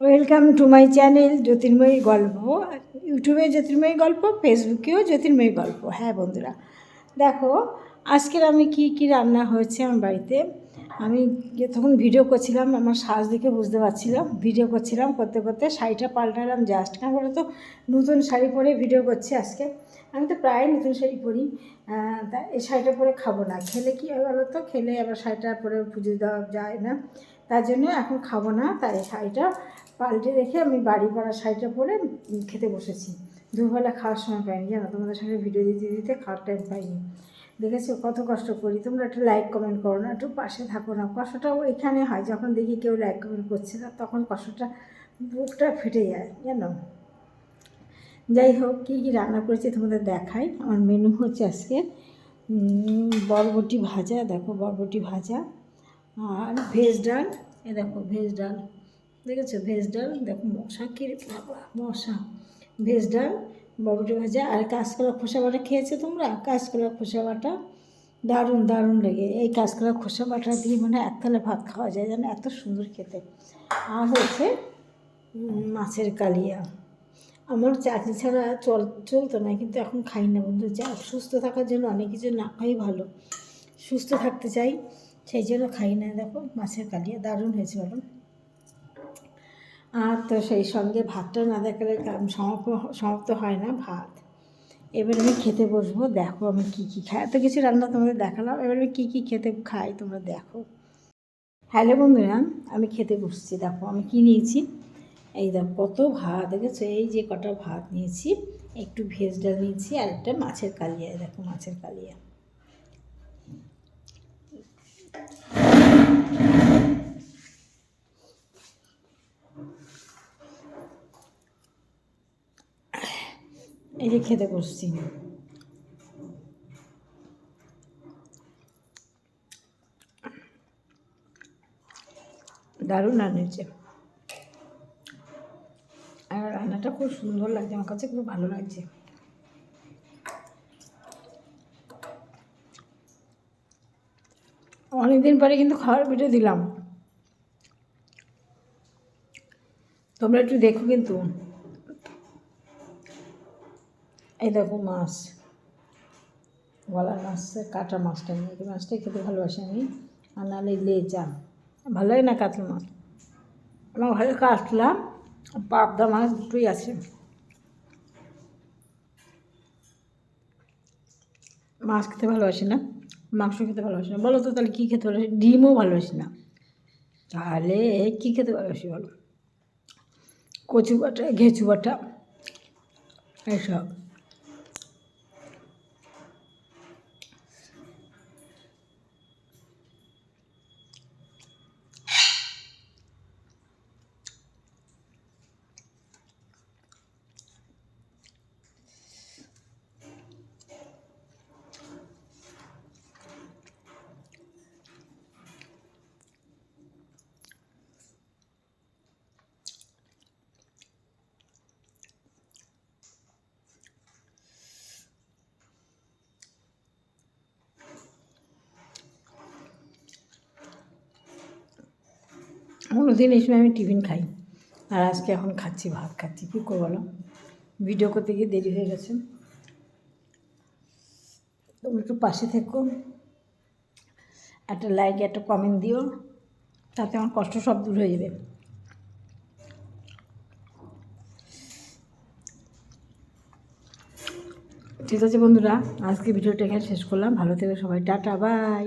Welcome to my channel Jyotirmoyee গল্প ইউটিউবে জ্যোতির্ময়ী গল্প ফেসবুকেও জ্যোতির্ময়ী গল্প হ্যাঁ বন্ধুরা। দেখো, আজকের আমি কি কি রান্না হয়েছে আমার বাড়িতে? আমি তখন ভিডিও করছিলাম, আমার সাজ দেখে বুঝতে পারছিলাম। ভিডিও করছিলাম করতে করতে শাড়িটা পাল্টালাম জাস্ট কারণ বলো তো নতুন শাড়ি পরে ভিডিও করছি আজকে। আমি তো প্রায় নতুন শাড়ি পরি। তা এই শাড়িটা পরে খাব না। খেলে কি হয় বলো তো? খেলে আবার শাড়িটা পরে পুজো দেওয়া যায় না। তার জন্য এখন খাব না। তাই শাড়িটা পাল্টে রেখে আমি বাড়ি পরা শাড়িটা পরে খেতে বসেছি। দুবেলা খাওয়ার সময় পাইনি, জানো? তোমাদের সঙ্গে ভিডিও দিতে দিতে খাওয়ার টাইম পাইনি। দেখেছ, কত কষ্ট করি। তোমরা একটু লাইক কমেন্ট করো না, একটু পাশে থাকো না। কষ্টটাও এখানে হয়, যখন দেখি কেউ লাইক কমেন্ট করছে না, তখন কষ্টটা বুকটা ফেটে যায়, জানো? যাই হোক, কী কী রান্না করেছি তোমাদের দেখাই। আমার মেনু হচ্ছে আজকে বরবটি ভাজা। দেখো, বরবটি ভাজা। আর ভেজ ডাল এ দেখো ভেজ ডাল। দেখেছ? ভেজ ডাল, দেখো মশা কি মশা। ভেজ ডাল, বরবটি ভাজা আর কাঁচকলা খোসা বাটা খেয়েছো তোমরা? কাঁচকলা খোসা বাটা? দারুণ দারুণ লেগে। এই কাঁচকলা খোসা বাটা দিয়ে মানে এক থালা ভাত খাওয়া যায় যেন এত সুন্দর খেতে। আর হচ্ছে মাছের কালিয়া। আমার চাকরি ছাড়া চল, চলতো না, কিন্তু এখন খাই না বন্ধু। যা, সুস্থ থাকার জন্য অনেক কিছু না খাই ভালো। সুস্থ থাকতে চাই, সেই জন্য খাই না। দেখো, মাছের কালিয়া দারুণ হয়েছে, বলো। আর তো সেই সঙ্গে ভাতটা না দেখালে সমাপ্ত সমাপ্ত হয় না ভাত। এবার আমি খেতে বসবো, দেখো আমি কী কী খাই। এত কিছু রান্না তোমাদের দেখালাম, এবার আমি কী কী খেতে খাই তোমরা দেখো। হ্যালো বন্ধুরা, আমি খেতে বসছি, দেখো আমি কী নিয়েছি? এই দেখো কত ভাত, দেখেছ? এই যে কটা ভাত নিয়েছি, একটু ভেজ ডাল নিয়েছি, আর একটা মাছের কালিয়া দেখো মাছের কালিয়া। এই যে খেতে বসছি। দারুণ রান্না হয়েছে। আর রান্নাটা খুব সুন্দর লাগছে, আমার কাছে খুব ভালো লাগছে। অনেকদিন পরে কিন্তু খাওয়ার ভিডিও দিলাম। তোমরা একটু দেখো কিন্তু। এই দেখো মাছ। গলার মাছ, কাটা মাছটা নিয়ে এই মাছটাই খেতে ভালোবাসি আমি। আর নাহলে লেজা। ভালো লাগে না কাতলা মাছ? আমার ঘরে কাতলা, পাবদা মাছ দুটোই আছে। মাছ খেতে ভালোবাসি না, মাংস খেতে ভালোবাসি না। বলো তো তাহলে কী খেতে ভালোবাসি? ডিমও ভালোবাসি না। তাহলে কী খেতে ভালোবাসি বলো? কচু বাটা ঘেঁচু বাটা এইসব। অন্যদিন এই সময় আমি টিফিন খাই। আর আজকে এখন খাচ্ছি ভাত, খাচ্ছি। কী করব বলো? ভিডিও করতে গিয়ে দেরি হয়ে গেছে। তোমরা একটু পাশে থেকো। একটা লাইক একটা কমেন্ট দিও। তাতে আমার কষ্ট সব দূর হয়ে যাবে। ঠিক আছে বন্ধুরা, আজকে ভিডিওটা এখানে শেষ করলাম। ভালো থেকে সবাই। Tata bye